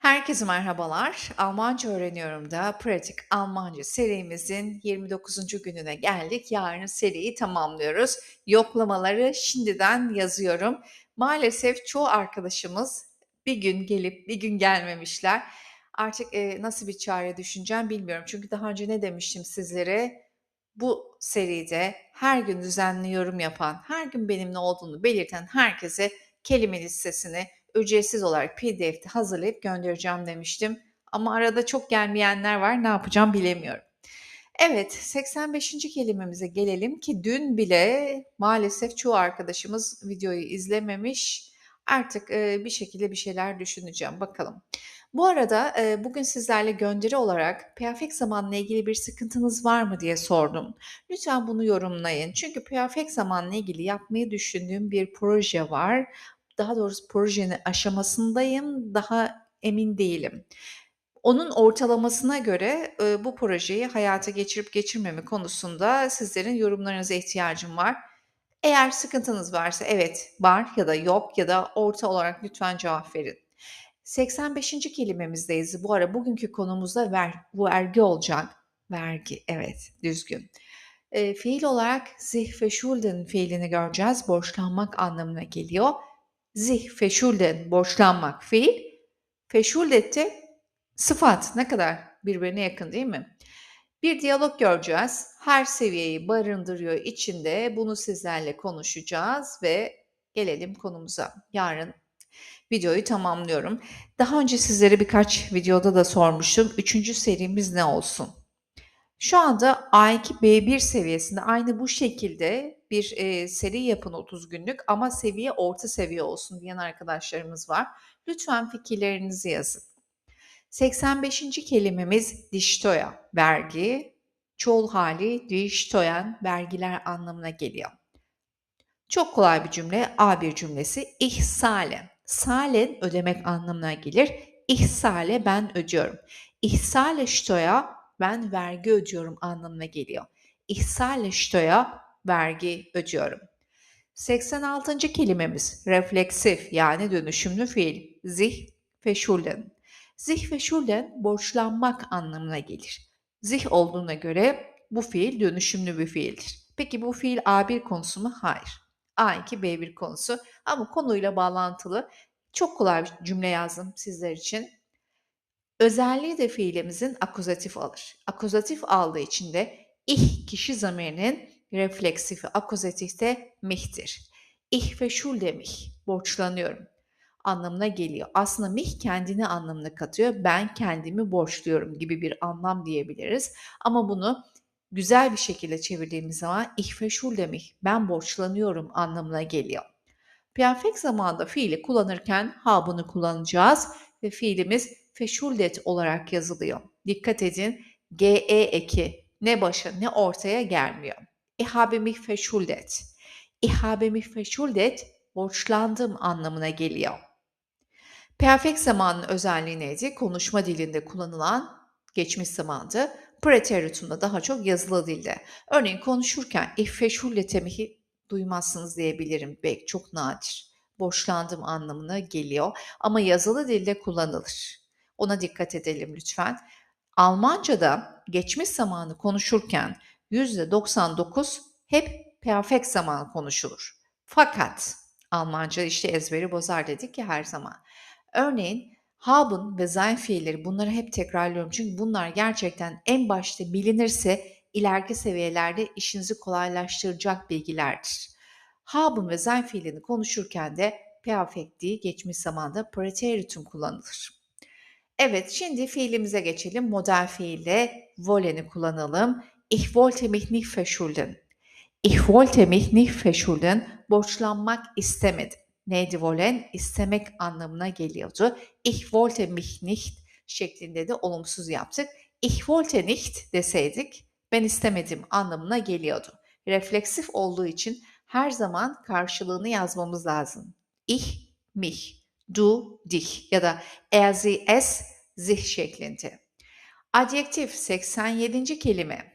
Herkese merhabalar. Almanca öğreniyorum da pratik Almanca serimizin 29. gününe geldik. Yarın seriyi tamamlıyoruz. Yoklamaları şimdiden yazıyorum. Maalesef çoğu arkadaşımız bir gün gelip bir gün gelmemişler. Artık e, nasıl bir çare düşüneceğim bilmiyorum. Çünkü daha önce ne demiştim sizlere? Bu seride her gün düzenli yorum yapan, her gün benimle olduğunu belirten herkese kelime listesini ücretsiz olarak PDF'de hazırlayıp göndereceğim demiştim. Ama arada çok gelmeyenler var. Ne yapacağım bilemiyorum. Evet, 85. kelimemize gelelim ki dün bile maalesef çoğu arkadaşımız videoyu izlememiş. Artık e, bir şekilde bir şeyler düşüneceğim. Bakalım. Bu arada e, bugün sizlerle gönderi olarak perfect zamanla ilgili bir sıkıntınız var mı diye sordum. Lütfen bunu yorumlayın. Çünkü perfect zamanla ilgili yapmayı düşündüğüm bir proje var daha doğrusu projenin aşamasındayım, daha emin değilim. Onun ortalamasına göre e, bu projeyi hayata geçirip geçirmeme konusunda sizlerin yorumlarınıza ihtiyacım var. Eğer sıkıntınız varsa evet var ya da yok ya da orta olarak lütfen cevap verin. 85. kelimemizdeyiz. Bu ara bugünkü konumuzda ver, vergi olacak. Vergi, evet düzgün. E, fiil olarak sich ve schulden fiilini göreceğiz. Borçlanmak anlamına geliyor sich verschulden borçlanmak fiil. Verschuldet de sıfat. Ne kadar birbirine yakın değil mi? Bir diyalog göreceğiz. Her seviyeyi barındırıyor içinde. Bunu sizlerle konuşacağız ve gelelim konumuza. Yarın videoyu tamamlıyorum. Daha önce sizlere birkaç videoda da sormuştum. Üçüncü serimiz ne olsun? Şu anda A2, B1 seviyesinde aynı bu şekilde bir e, seri yapın 30 günlük ama seviye orta seviye olsun diyen arkadaşlarımız var. Lütfen fikirlerinizi yazın. 85. kelimemiz diştoya, vergi. Çoğul hali diştoyan, vergiler anlamına geliyor. Çok kolay bir cümle. A1 cümlesi ihsale. Salen ödemek anlamına gelir. İhsale ben ödüyorum. İhsale ştoya ben vergi ödüyorum anlamına geliyor. İhsale ştoya vergi ödüyorum. 86. kelimemiz refleksif yani dönüşümlü fiil. Zih ve şulden. Zih ve şulden borçlanmak anlamına gelir. Zih olduğuna göre bu fiil dönüşümlü bir fiildir. Peki bu fiil A1 konusu mu? Hayır. A2, B1 konusu ama konuyla bağlantılı çok kolay bir cümle yazdım sizler için. Özelliği de fiilimizin akuzatif alır. Akuzatif aldığı için de ih kişi zamirinin refleksifi akuzatifte mih'tir. Ich verschulde mich, borçlanıyorum anlamına geliyor. Aslında mih kendini anlamına katıyor. Ben kendimi borçluyorum gibi bir anlam diyebiliriz. Ama bunu güzel bir şekilde çevirdiğimiz zaman ich verschulde mich, ben borçlanıyorum anlamına geliyor. Perfect zamanda fiili kullanırken habını kullanacağız ve fiilimiz feşuldet olarak yazılıyor. Dikkat edin ge eki ne başa ne ortaya gelmiyor. Ich habe mich verschuldet. Ich habe mich verschuldet borçlandım anlamına geliyor. Perfect zamanın özelliği neydi? Konuşma dilinde kullanılan geçmiş zamandı. Preteritum'da daha çok yazılı dilde. Örneğin konuşurken ich verschuldete mich duymazsınız diyebilirim. Belki çok nadir. Borçlandım anlamına geliyor ama yazılı dilde kullanılır. Ona dikkat edelim lütfen. Almanca'da geçmiş zamanı konuşurken %99 hep perfect zaman konuşulur. Fakat Almanca işte ezberi bozar dedik ya her zaman. Örneğin haben ve sein fiilleri bunları hep tekrarlıyorum. Çünkü bunlar gerçekten en başta bilinirse ileriki seviyelerde işinizi kolaylaştıracak bilgilerdir. Haben ve sein fiilini konuşurken de perfect değil geçmiş zamanda preteritum kullanılır. Evet, şimdi fiilimize geçelim. Model fiille wollen'i kullanalım. Ich wollte mich nicht verschulden. Ich wollte mich nicht verschulden. Borçlanmak istemedim. Neydi wollen? İstemek anlamına geliyordu. Ich wollte mich nicht şeklinde de olumsuz yaptık. Ich wollte nicht deseydik ben istemedim anlamına geliyordu. Refleksif olduğu için her zaman karşılığını yazmamız lazım. Ich, mich du, dich ya da er, sie, es, sich şeklinde. Adjektif 87. kelime.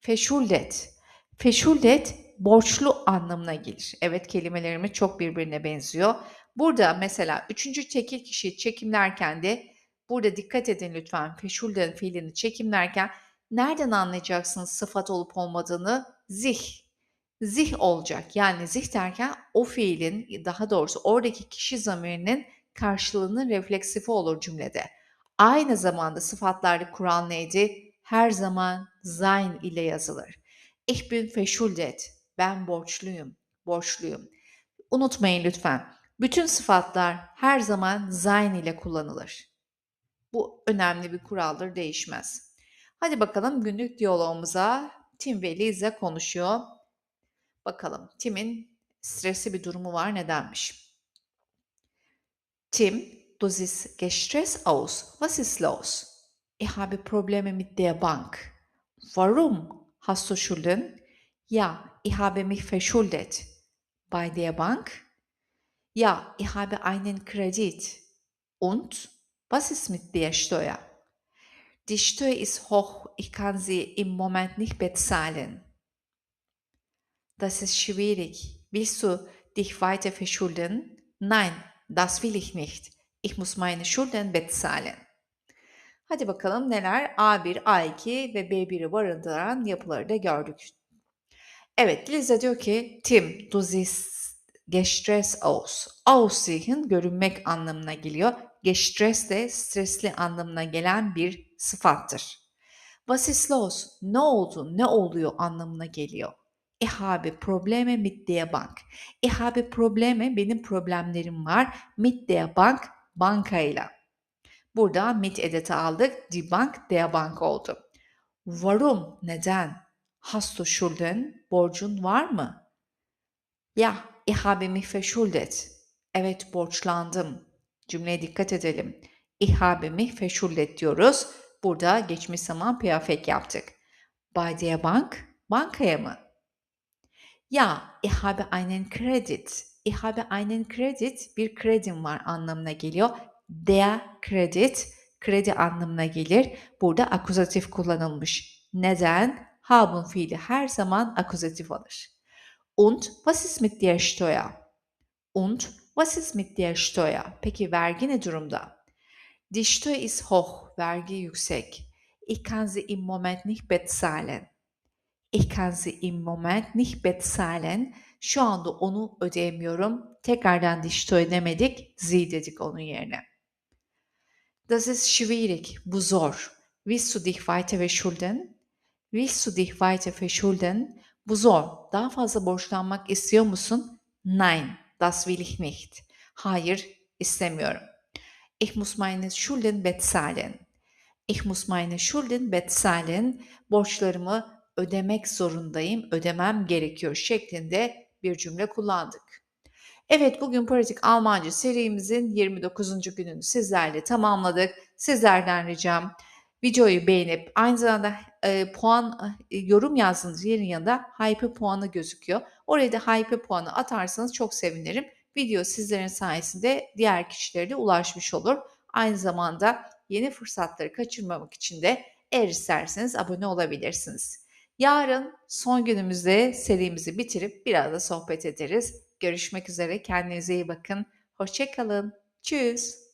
Feşuldet. Feşuldet borçlu anlamına gelir. Evet kelimelerimiz çok birbirine benziyor. Burada mesela üçüncü tekil kişi çekimlerken de Burada dikkat edin lütfen. Feşulden fiilini çekimlerken nereden anlayacaksınız sıfat olup olmadığını? Zih. Zih olacak. Yani zih derken o fiilin daha doğrusu oradaki kişi zamirinin karşılığının refleksifi olur cümlede. Aynı zamanda sıfatlarda kural neydi? Her zaman sein ile yazılır. Ich bin verschuldet. Ben borçluyum. Borçluyum. Unutmayın lütfen. Bütün sıfatlar her zaman sein ile kullanılır. Bu önemli bir kuraldır, değişmez. Hadi bakalım günlük diyalogumuza Tim ve Liza konuşuyor. Bakalım Tim'in stresli bir durumu var nedenmiş? Tim, du siehst gestresst aus. Was ist los? Ich habe Probleme mit der Bank. Warum? Hast du Schulden? Ja, ich habe mich verschuldet. Bei der Bank? Ja, ich habe einen Kredit. Und? Was ist mit der Steuer? Die Steuer ist hoch, ich kann sie im Moment nicht bezahlen. Das ist schwierig. Willst du dich weiter verschulden? Nein, das will ich nicht. Ich muss meine Schulden bezahlen. Hadi bakalım neler A1, A2 ve B1'i barındıran yapıları da gördük. Evet, Liza diyor ki Tim, du siehst gestresst aus. Aussehen görünmek anlamına geliyor. Gestresst de stresli anlamına gelen bir sıfattır. Was ist los? Ne oldu? Ne oluyor anlamına geliyor. Ich habe Probleme mit der Bank. Ich habe Probleme, benim problemlerim var. Mit der Bank, bankayla. Burada mit edatı aldık. Die Bank, der Bank oldu. Warum? Neden? Hast du Schulden? Borcun var mı? Ya, ich habe mich verschuldet. Evet, borçlandım. Cümleye dikkat edelim. Ich habe mich verschuldet diyoruz. Burada geçmiş zaman perfect yaptık. Bei der Bank, bankaya mı? Ja, ich habe einen Kredit. Ich habe einen Kredit, bir kredim var anlamına geliyor. Der Kredit, kredi anlamına gelir. Burada akuzatif kullanılmış. Neden? Haben fiili her zaman akuzatif alır. Und was ist mit der Steuer? Und was ist mit der Steuer? Peki vergi ne durumda? Die Steuer ist hoch, vergi yüksek. Ich kann sie im Moment nicht bezahlen. Ich kann sie im Moment nicht bezahlen. Şu anda onu ödeyemiyorum. Tekrardan die Steuer demedik, sie dedik onun yerine. Das ist schwierig, bu zor. Willst du dich weiter verschulden? Willst du dich weiter verschulden? Bu zor. Daha fazla borçlanmak istiyor musun? Nein, das will ich nicht. Hayır, istemiyorum. Ich muss meine Schulden bezahlen. Ich muss meine Schulden bezahlen. Borçlarımı ödemek zorundayım, ödemem gerekiyor şeklinde bir cümle kullandık. Evet bugün pratik Almanca serimizin 29. gününü sizlerle tamamladık. Sizlerden ricam videoyu beğenip aynı zamanda e, puan e, yorum yazdığınız yerin yanında hype puanı gözüküyor. Oraya da hype puanı atarsanız çok sevinirim. Video sizlerin sayesinde diğer kişilere de ulaşmış olur. Aynı zamanda yeni fırsatları kaçırmamak için de eğer isterseniz abone olabilirsiniz. Yarın son günümüzde serimizi bitirip biraz da sohbet ederiz. Görüşmek üzere. Kendinize iyi bakın. Hoşçakalın. Tschüss.